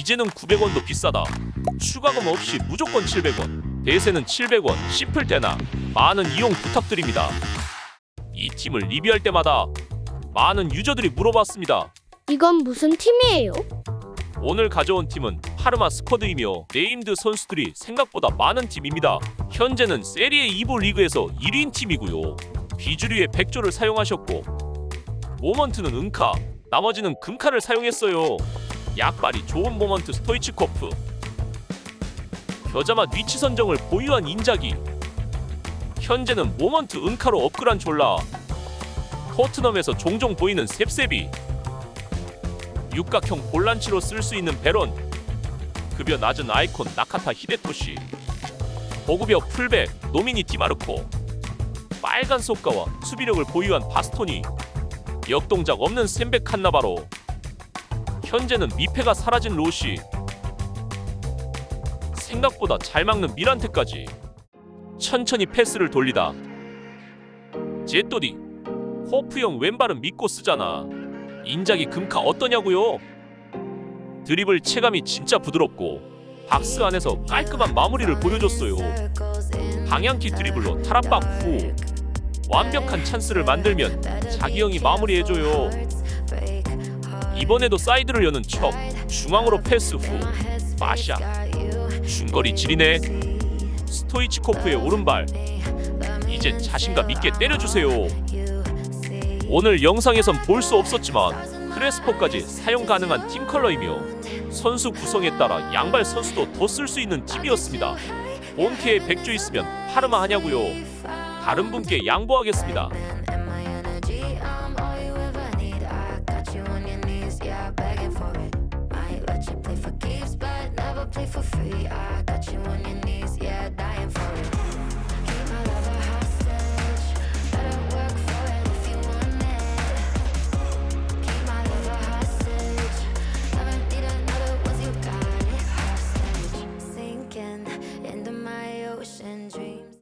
이제는 900원도 비싸다. 추가금 없이 무조건 700원. 대세는 700원. 씹을 때나 많은 이용 부탁드립니다. 이 팀을 리뷰할 때마다 많은 유저들이 물어봤습니다. 이건 무슨 팀이에요? 오늘 가져온 팀은 파르마 스쿼드이며 네임드 선수들이 생각보다 많은 팀입니다. 현재는 세리에 2부 리그에서 1위인 팀이고요. 비주류의 백조를 사용하셨고 모먼트는 은카, 나머지는 금카를 사용했어요. 약발이 좋은 모먼트 스토이치코프. 겨자맛 위치 선정을 보유한 인자기 현재는 모먼트 은카로 업그란 졸라 토트넘에서 종종 보이는 셉셉이 육각형 볼란치로 쓸 수 있는 베론 급여 낮은 아이콘 나카타 히데토시 고급여 풀백 노미니 디마르코 빨간 속가와 수비력을 보유한 바스토니 역동작 없는 샌백 칸나바로 현재는 미패가 사라진 로시 생각보다 잘 막는 미란테까지 천천히 패스를 돌리다 제또디 호프형 왼발은 믿고 쓰잖아 인작이 금카 어떠냐고요? 드리블 체감이 진짜 부드럽고 박스 안에서 깔끔한 마무리를 보여줬어요. 방향키 드리블로 탈압박 후 완벽한 찬스를 만들면 자기 형이 마무리해줘요. 이번에도 사이드를 여는 척 중앙으로 패스 후 마샤 중거리 지리네 스토이치코프의 오른발 이제 자신감 있게 때려주세요. 오늘 영상에선 볼 수 없었지만 크레스포까지 사용 가능한 팀 컬러이며 선수 구성에 따라 양발 선수도 더 쓸 수 있는 팀이었습니다. 본캐에 백조 있으면 파르마 하냐고요. 다른 분께 양보하겠습니다.